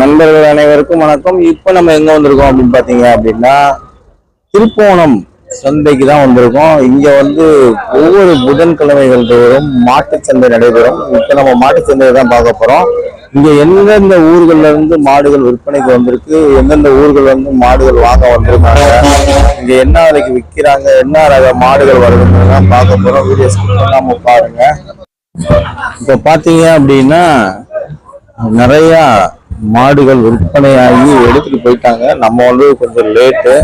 நண்பர்கள் அனைவருக்கும் வணக்கம். இப்போ நம்ம எங்கே வந்திருக்கோம் அப்படின்னு பார்த்தீங்க அப்படின்னா திருப்போணம் சந்தைக்கு தான் வந்திருக்கோம். இங்கே வந்து ஒவ்வொரு புதன்கிழமைகள் தோறும் மாட்டுச்சந்தை நடைபெறும். இப்போ நம்ம மாட்டுச்சந்தையை தான் பார்க்க போகிறோம் இங்கே எந்தெந்த ஊர்கள்ல இருந்து மாடுகள் விற்பனைக்கு வந்திருக்கு எந்தெந்த ஊர்கள் வந்து மாடுகள் வாங்க வந்திருக்காங்க இங்கே என்ன விலைக்கு விற்கிறாங்க என்ன ரக மாடுகள் வருதுன்றதான் பார்க்க போகிறோம் வீடியோஸ் நம்ம பாருங்க. இப்போ பார்த்தீங்க அப்படின்னா நிறையா மாடுகள் விற்பனையாகி எடுத்துட்டு போயிட்டாங்க. நம்ம வந்து கொஞ்சம் லேட்டு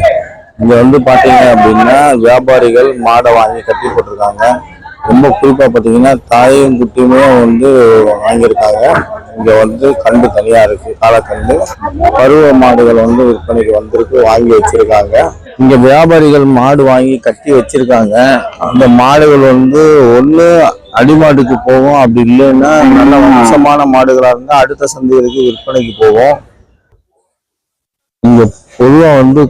இங்க வந்து பாத்தீங்க அப்படின்னா வியாபாரிகள் மாடை வாங்கி கட்டி போட்டிருக்காங்க. ரொம்ப குறிப்பா பாத்தீங்கன்னா தாயும் குட்டியுமே வந்து வாங்கியிருக்காங்க. இங்க வந்து கண்டு தனியா இருக்கு காலக்கண்டு. பருவ மாடுகள் வந்து விற்பனைக்கு வந்திருக்கு வாங்கி வச்சிருக்காங்க. இங்க வியாபாரிகள் மாடு வாங்கி கட்டி வச்சிருக்காங்க. அந்த மாடுகள் வந்து ஒன்று அடிமாட்டுக்கு போகும் அப்படி இல்லைன்னா நல்ல வம்சமான மாடுகளா இருந்தா அடுத்த சந்தைகளுக்கு விற்பனைக்கு போகும் இங்க பொதுவா வந்து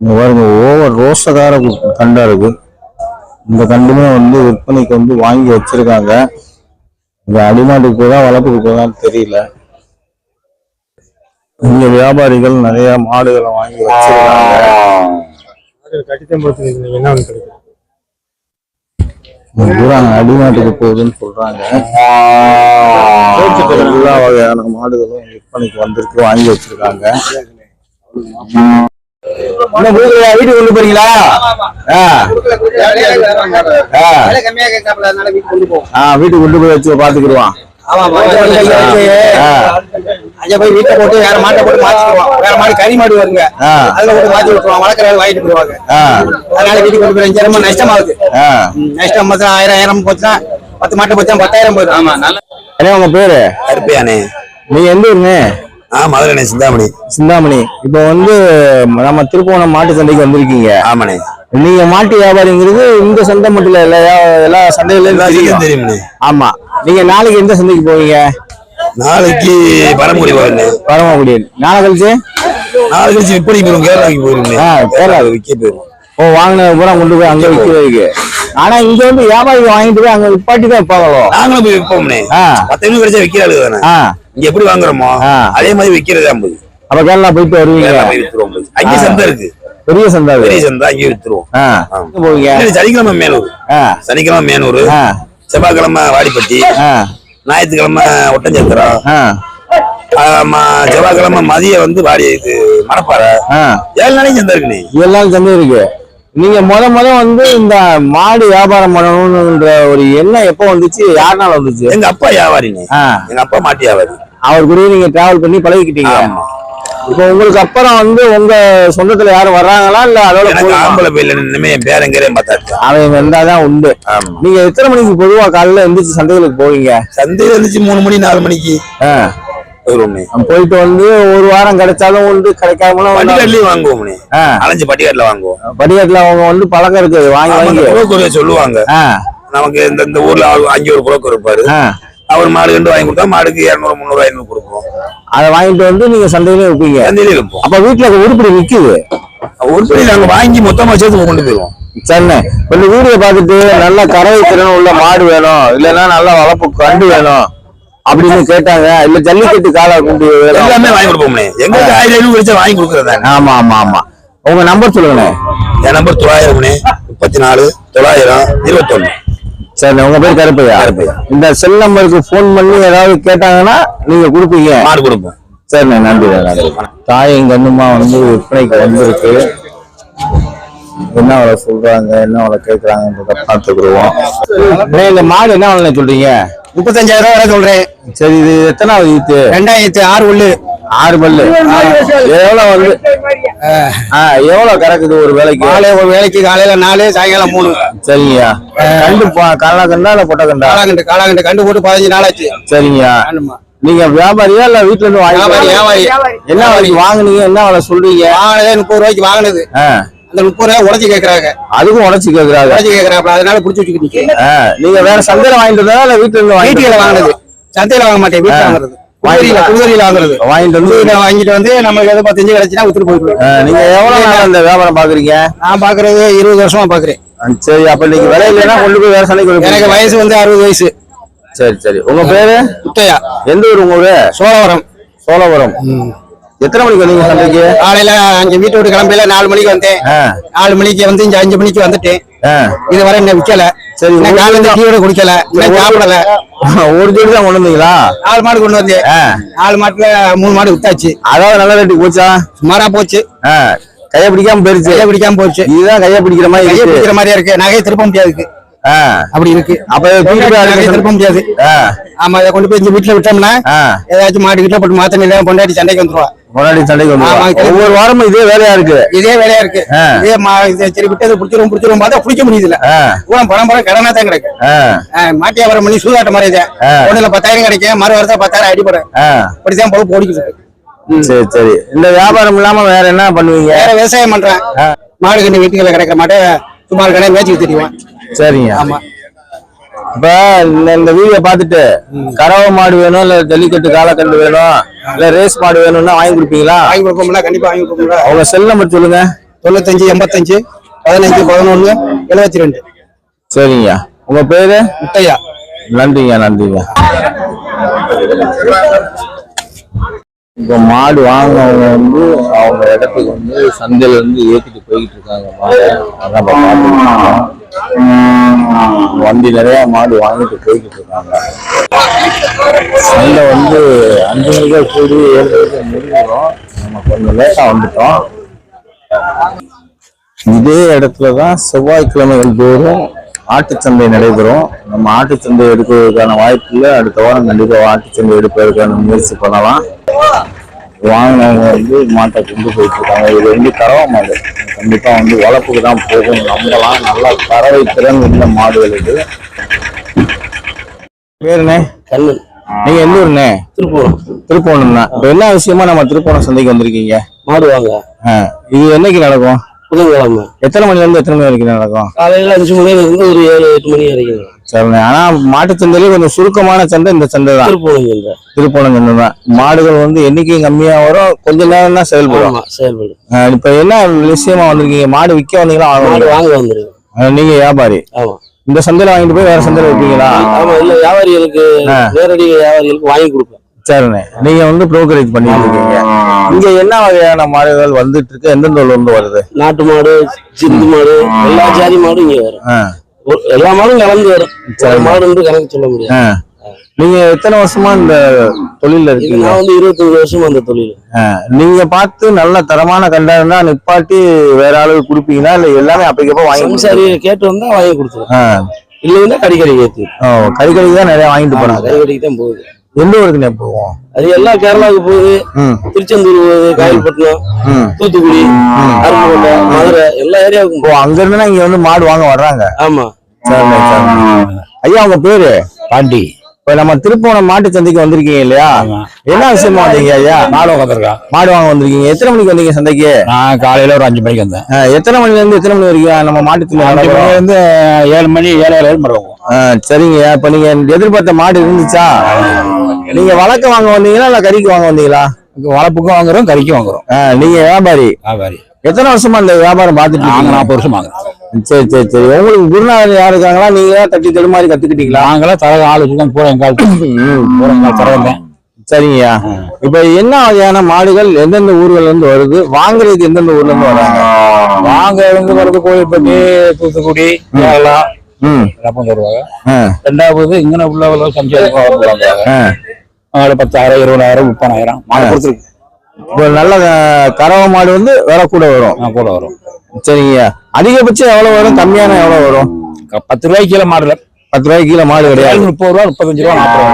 பாருங்க ஓவர் ரோசகார கண்டாக இருக்கு. இந்த கண்டுமே வந்து விற்பனைக்கு வந்து வாங்கி வச்சிருக்காங்க. இந்த அடிமாட்டுக்கு போதா வளர்ப்புக்கு போதான்னு தெரியல. இங்க வியாபாரிகள் நிறைய மாடுகளை வாங்கி வச்சிருக்காங்க. தூரம் அடிமாட்டுக்கு போகுதுன்னு சொல்றாங்க. எல்லா வகையான மாடுகளும் விற்பனைக்கு வந்திருக்கு வாங்கி வச்சிருக்காங்க. வீட்டுக்கு கொண்டு போறீங்களா? வீட்டுக்கு கொண்டு போய் வச்சு பாத்துக்கிடுவான் அங்க போய் வீட்டை போட்டு வேற மாட்டை போட்டு மாத்திக்குவோம் வேற மாடு கறி மாடு வருங்க. அதுல போட்டு மாத்தி விட்டுருவாங்க வளர்க்குற வாங்கிட்டு போடுவாங்க அதனால வீட்டுக்கு கொண்டு போய் அஞ்சாயிரம் நஷ்டமாகுது. நஷ்டம் மொத்தம் ஆயிரம் ஆயிரம் போச்சுன்னா பத்து மாட்டை போச்சா பத்தாயிரம் போயிடும். ஆமா நல்ல என்ன உங்க பேரு? கருப்பையானே நீங்க எந்த ஊருங்க? ஆ மதுரை சிந்தாமணி. சிந்தாமணி. இப்போ வந்து நம்ம திருப்போணம் மாட்டு சந்தைக்கு வந்திருக்கீங்க. ஆமாண்ணே. நீங்க மாட்டு வியாபாரிங்கிறது இந்த சந்தை மட்டும் இல்ல எல்லா எல்லா சந்தையிலும் தெரியும் ஆமா. நீங்க நாளைக்கு எந்த சந்தைக்கு போவீங்க? நாளைக்கு பரமக்குடி போயிருந்தேன் பரமக்குடி. நாளை கழிச்சு? நாளை கழிச்சு விற்பனை போயிரும் கேரளாவுக்கு போயிருந்தேன் ஆ, கேரளா. விற்க போயிரும். ஓ வாங்கின பூரா கொண்டு போய் அங்க விற்கிறதுக்கு ஆனா இங்க வந்து வியாபாரி வாங்கிட்டு போய் அங்க விப்பாட்டி தான் விற்பாங்களோ நாங்களும் போய் விற்போம்ண்ணே ஆ. பத்து மணி கிடைச்சா விற்கிறாள் தானே. இங்க எப்படி வாங்குறோமோ. அதே மாதிரி விற்கிறது ஐம்பது அப்ப கேரளா போயிட்டு வருவீங்க. போய். அங்கே. சந்தை இருக்கு. பெரிய சந்தை. பெரிய சந்தை அங்கேயே வித்துருவோம். போவீங்க சனிக்கிழமை மேலூர் ஆ. சனிக்கிழமை மேனூர். செவ்வாய்க்கிழமை வாடிப்பட்டி. ஞாயிற்றுக்கிழமை ஒட்டஞ்சத்திரம் செவ்வாய்க்கிழமை மதியம் வந்து வாடி இது மணப்பாறை. ஏழு நாளைக்கு சந்தை இருக்குண்ணே இதெல்லாம் சந்தை இருக்கு. நீங்க முத முத வந்து இந்த மாடு வியாபாரம் பண்ணணும்ன்ற ஒரு எண்ணம் எப்போ வந்துச்சு? யாருனால வந்துச்சு? எங்க அப்பா வியாபாரிண்ணே ஆ. எங்க அப்பா மாட்டு வியாபாரி. அவர் கூட நீங்க டிராவல் பண்ணி பழகிக்கிட்டீங்க. இப்போ உங்களுக்கு அப்புறம் வந்து உங்க சொந்தத்துல யாரும் வர்றாங்களா? இல்ல அதோட? ஆம்பளை பையில இனிமே என் பேரங்கிறே பார்த்தாச்சு. அவன் வந்தாதான் உண்டு. நீங்க எத்தனை மணிக்கு பொதுவா காலையில எந்திரிச்சு சந்தைகளுக்கு போவீங்க? சந்தையில இருந்துச்சு மூணு மணி நாலு மணிக்கு. போயிட்டு வந்து ஒரு வாரம் கிடைச்சாலும் உண்டு கிடைக்காமலும் வாங்குவோம்னே ஆ, அலைஞ்சு பட்டிக்காட்டுல வாங்குவோம். படிக்கட்டுல அவங்க வந்து பழக்கம் இருக்குது வாங்கி வாங்கி. புரோக்கர் சொல்லுவாங்க. நமக்கு இந்த இந்த ஊர்ல அஞ்சு ஒரு புரோக்கர் இருப்பாரு. அவர் மாடு கண்டு வாங்கி கொடுத்தா மாடுக்கு இரநூறு முந்நூறு ஐநூறு கொடுப்போம். அதை வாங்கிட்டு வந்து நீங்க சந்தையில விற்பீங்க. சந்தையில இருப்போம் அப்ப வீட்டுல உருப்படி விக்குது. உருப்படி நாங்க வாங்கி மொத்தமா சேர்த்து கொண்டு போயிருவோம் சரிண்ணே வீடியோ பார்த்துட்டு நல்ல கறவை திறன் உள்ள மாடு வேணும். இல்லைன்னா நல்ல வளர்ப்பு கண்டு வேணும் அப்படின்னு கேட்டாங்க. இல்ல ஜல்லிக்கட்டு காலை கொண்டு எல்லாமே வாங்கி கொடுப்போம்னே. எங்களுக்கு ஆயிரம் ஐநூறு கிடைச்சா வாங்கி கொடுக்கறதாங்க ஆமா ஆமா ஆமா. உங்க நம்பர் சொல்லுங்கண்ணே. என் நம்பர் தொள்ளாயிரம்னே முப்பத்தி நாலு தொள்ளாயிரம் இருபத்தொன்னு. சரி உங்க பேர் கருப்பையா? கருப்பையா. இந்த செல் நம்பருக்கு ஃபோன் பண்ணி ஏதாவது கேட்டாங்கன்னா நீங்க கொடுப்பீங்க. மாடு கொடுப்போம். சரிண்ணே நன்றி தாயும் கண்ணுமா வந்து விற்பனைக்கு வந்திருக்கு. என்ன அவளை சொல்றாங்க என்ன அவளை கேட்கறாங்கன்றத பார்த்துக்கிடுவோம். அண்ணே, இந்த மாடு என்ன அவளை சொல்றீங்க? முப்பத்தஞ்சாயிரம் ரூபாய் வரை சொல்றேன். சரி இது எத்தனாவது ஈத்து? ரெண்டாயிரத்தி ஆறு உள்ளு. ஆறு பல்லு. எவ்வளவு வந்து? ஆ, எவ்வளவு கறக்குது ஒரு வேலைக்கு? காலை ஒரு வேலைக்கு காலையில நாலு சாயங்காலம் மூணு. சரிங்கய்யா. கண்டு பா- காலா கண்டா இல்ல பொட்டை கண்டா காளாகண்டு காளாகண்டு கண்டு போட்டு பதினஞ்சு நாள் ஆச்சு. சரிங்கய்யா. நீங்க வியாபாரியா இல்ல வீட்டுல இருந்து வாங்கி வியாபாரி என்ன விலைக்கு வாங்குனீங்க? என்ன விலை சொல்றீங்க? வாங்கினதே முப்பது ரூபாய்க்கு வாங்கினது. அந்த முப்பது ரூபாய் உடச்சி கேக்குறாங்க. அதுக்கும் உடச்சு கேக்குறாங்க. உடச்சி கேக்குறாங்க. அதனால புடிச்சு வச்சுக்கிட்டு ஆ, நீங்க வேற சந்தையில வாங்கிட்டு வந்தா இல்ல வீட்டுல இருந்து வாங்கிட்டு வாங்கினது. சந்தையில வாங்க மாட்டேன். வீட்டுல வாங்குறது. வாங்கிட்டு வந்து வாங்கிட்டு வந்து நமக்கு எது பத்தஞ்சு கிடைச்சுன்னா வித்துட்டு போயிடுவேன் ஆ, நீங்க எவ்வளவு நாள் இந்த வியாபாரம் பாக்குறீங்க? நான் பாக்குறது இருபது வருஷமா பாக்குறேன். சரி அப்ப நீங்க விலை இல்லைன்னா கொண்டு போய் வேற சந்தைக்கு எனக்கு வயசு வந்து அறுபது வயசு. சரி சரி. உங்க பேரு? முத்தையா. எந்த ஊர் உங்க ஊரு? சோழவரம். சோழபுரம் எத்தனை மணிக்கு வந்தீங்க சந்தைக்கு? காலையில அஞ்சு வீட்டு விட்டு கிளம்பையில நாலு மணிக்கு வந்தேன். நாலு மணிக்கு வந்து இங்க அஞ்சு மணிக்கு வந்துட்டேன். இதுவரை இன்னும் விக்கல. சரி, காலையில டீயோட குடிக்கல. சாப்பிடல. ஒரு ஜோடி தான் கொண்டு வந்தீங்களா? நாலு மாடு கொண்டு வந்தேன். நாலு மாட்டுல மூணு மாடு வித்தாச்சு. அதாவது நல்ல ரேட்டுக்கு போச்சா? சுமாரா போச்சு. கையை பிடிக்காம போயிருச்சு. கையை பிடிக்காம போச்சு. இதுதான் கையை பிடிக்கிற மாதிரி கையை பிடிக்கிற மாதிரியா இருக்கு. நகையை திருப்ப முடியாது அப்படி இருக்கு. அப்ப திருப்ப முடியாது. ஆமா இதை கொண்டு போய் இந்த வீட்டுல விட்டோம்னா. ஏதாச்சும் மாடு கிட்ட போட்டு மாத்தணும் பொண்டாட்டி சண்டைக்கு வந்துருவா. முன்னாடி சண்டைக்கு ஆமா, வந்து ஒவ்வொரு வாரமும் இதே வேலையா இருக்கு? இதே வேலையா இருக்கு. இதே சரி விட்டு அதை பிடிச்சிரும் பிடிச்சிரும் பார்த்தா பிடிக்க முடியுதுல ஆ, பூரா பணம் பணம் கடனா தான் கிடக்கு. ஆ, ஆ, மாட்டி வியாபாரம் பண்ணி சூதாட்ட மாதிரி. ஒண்ணுல பத்தாயிரம் கிடைக்கும் மறு வருஷம் பத்தாயிரம். இப்படிதான் பொழுது ஓடிக்கிட்டு இருக்கு. சரி சரி. இந்த வியாபாரம் இல்லாம வேற என்ன பண்ணுவீங்க? வேற விவசாயம் பண்றேன். மாடு கண்ணு வீட்டுல கிடைக்க மாட்டேன் சும்மா கடை மேய்ச்சிக்கு தெரியும் சரிங்க. ஆமா. இப்ப இந்த வீடியோ பார்த்துட்டு கறவை மாடு வேணும் இல்ல ஜல்லிக்கட்டு காலக்கண்டு வேணும் இல்ல ரேஸ் மாடு வேணும்னா வாங்கி கொடுப்பீங்களா? வாங்கி கொடுப்போம்ல கண்டிப்பா வாங்கி கொடுப்போம்ல. அவங்க செல் நம்பர் சொல்லுங்க. தொண்ணூத்தஞ்சு எண்பத்தஞ்சு பதினஞ்சு பதினொன்னு எழுபத்தி ரெண்டு சரிங்க. உங்க பேரு? முத்தையா. நன்றிங்க நன்றிங்க. இப்போ மாடு வாங்கினவங்க வந்து அவங்க இடத்துக்கு வந்து சந்தையில இருந்து ஏற்றிட்டு போய்கிட்டு இருக்காங்க மாடு. வண்டி நிறைய மாடு வாங்கிட்டு போய்கிட்டு இருக்காங்க. சந்தை வந்து அஞ்சு மணிக்கா கூடி ஏழு மணிக்கு முடிஞ்சிடும். நம்ம கொஞ்சம் லேட்டாக வந்துட்டோம். இதே இடத்துல தான் செவ்வாய்க்கிழமைகள் தோறும் ஆட்டுச்சந்தை நடைபெறும். நம்ம ஆட்டுச்சந்தை எடுக்கிறதுக்கான வாய்ப்பு இல்லை. அடுத்த வாரம் கண்டிப்பாக ஆட்டுச்சந்தை எடுப்பதற்கான முயற்சி பண்ணலாம். வாங்கினவங்க வந்து மாட்டை கொண்டு போயிட்டு இருக்காங்க. இது வந்து கறவை மாடு கண்டிப்பா வந்து வளர்ப்புக்கு தான் போகும். நம்பலாம் நல்லா கறவை திறன் உள்ள மாடுகள் இது. பேருண்ணே கண்ணன். நீங்க எந்த ஊருண்ணே? திருப்பூரம் திருப்போணம் தான் இப்போ என்ன விஷயமா நம்ம திருப்போணம் சந்தைக்கு வந்திருக்கீங்க? மாடு வாங்க. இது என்னைக்கு நடக்கும்? புதன்கிழமை. எத்தனை மணில இருந்து எத்தனை மணி வரைக்கும் நடக்கும்? காலையில அஞ்சு மணில இருந்து ஒரு ஏழு எட்டு மணி வரைக்கும் சரிண்ணே ஆனா மாட்டுச் சந்தையிலே கொஞ்சம் சுருக்கமான சந்தை இந்த சந்தை தான். திருப்பூரம் சந்தை. திருப்போணம் சந்தை தான். மாடுகள் வந்து எண்ணிக்கையும் கம்மியா வரும். கொஞ்ச நேரம் தான் செயல்படும். செயல்படும் இப்ப என்ன விஷயமா வந்திருக்கீங்க? மாடு விற்க வந்தீங்களா? வாங்க மாடு வந்தீங்களா? வாங்க வந்துருக்கு ஆ, நீங்க வியாபாரி. ஆமா. இந்த சந்தையில வாங்கிட்டு போய் வேற சந்தையில வைப்பீங்களா ஆமா இல்ல வியாபாரிகளுக்கு. நேரடி வியாபாரிகளுக்கு வாங்கி கொடுப்பேன் சரிண்ணே நீங்க வந்து ப்ரோக்கரேஜ் பண்ணிட்டு இருக்கீங்க. இங்க என்ன வகையான மாடுகள் வந்துட்டு இருக்கு? எந்தெந்த ஊர்ல இருந்து வருது? நாட்டு மாடு சிந்து மாடு எல்லா ஜாதி மாடும் இங்க வரும். எல்லா மாடும் கலந்து வரும். மாடு வந்து கணக்கு சொல்ல முடியாது. நீங்க எத்தனை வருஷமா இந்த தொழில்ல இது இருக்கீங்க? நான் வந்து இருபத்தஞ்சு வருஷம் அந்த தொழில். நீங்க பார்த்து நல்ல தரமான கண்டா இருந்தா நிப்பாட்டி வேற ஆளுக்கு கொடுப்பீங்களா? இல்ல எல்லாமே அப்பக்கப்ப வாங்கி சம்சாரி கேட்டு வந்தா வாங்கி கொடுத்துருவேன் இல்லைன்னா கடிக்கடி ஏத்தி கறிக்கடைக்கு தான் நிறைய வாங்கிட்டு போறாங்க. கடிக்கடிக்கு தான் போகுது. எந்த ஊருக்குண்ணே போவோம். அது எல்லாம் கேரளாவுக்கு போகுது. திருச்செந்தூர் போகுது காயல்பட்டினம் தூத்துக்குடி அருப்புக்கோட்டை மதுரை எல்லா ஏரியாவுக்கும் இப்போ அங்க இருந்து இங்க வந்து மாடு வாங்க வர்றாங்க. ஆமா. ஐயா உங்க பேரு? பாண்டி. இப்ப நம்ம திருப்போணம் மாட்டு சந்தைக்கு வந்திருக்கீங்க இல்லையா? என்ன விஷயமா வந்தீங்க ஐயா? நாடு உட்காந்துருக்கா மாடு வாங்க வந்திருக்கீங்க. எத்தனை மணிக்கு வந்தீங்க சந்தைக்கு? நான் காலையில ஒரு அஞ்சு மணிக்கு வந்தேன். எத்தனை மணில இருந்து எத்தனை மணி வரைக்கும் நம்ம மாட்டு சந்தை இருந்து ஏழு மணி ஏழு ஏழு வருவோம். ஆ, சரிங்க இப்ப நீங்க எதிர்பார்த்த மாடு இருந்துச்சா? நீங்க வழக்க வாங்க வந்தீங்களா இல்ல கறிக்கு வாங்க வந்தீங்களா? வளப்புக்கும் வாங்குறோம் கறிக்கும் வாங்குறோம். நீங்க வியாபாரி. வியாபாரி. எத்தனை வருஷமா இந்த வியாபாரம் பார்த்துட்டு நாங்க? நாற்பது வருஷம் வாங்குறோம். சரி சரி சரி. உங்களுக்கு குருநாதர் யாரு இருக்காங்களா? நீங்க தான் தட்டி தடுமாறி கத்துக்கிட்டீங்களா? நாங்களாம் தர ஆளு இருக்கோம் பூரா எங்கால் பூரா எங்கால் சரிங்கய்யா. இப்ப என்ன வகையான மாடுகள் எந்தெந்த ஊர்கள்ல இருந்து வருது? வாங்குறதுக்கு எந்தெந்த ஊர்ல இருந்து வராங்க? வாங்க இருந்து வரது கோயில்பட்டி தூத்துக்குடி கேரளா. வருவாங்க. ரெண்டாவது இங்கே உள்ள சம்சாரம் நாலு பத்தாயிரம் இருபதாயிரம் முப்பதாயிரம் மாடு கொடுத்துருக்கு இப்போ நல்ல கறவை மாடு வந்து விலை கூட வரும். கூட வரும். சரிங்கய்யா அதிகபட்சம் எவ்வளவு வரும்? கம்மியான எவ்வளவு வரும்? பத்து ரூபாய்க்கு கீழே மாடுல பத்து ரூபாய்க்கு கீழே மாடு கிடையாது. முப்பது ரூபா முப்பத்தஞ்சு ரூபா நாற்பது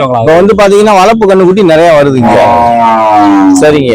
ரூபா. இப்போ வந்து பாத்தீங்கன்னா வளர்ப்பு கண்ணுக்குட்டி நிறைய வருது இங்க சரிங்க.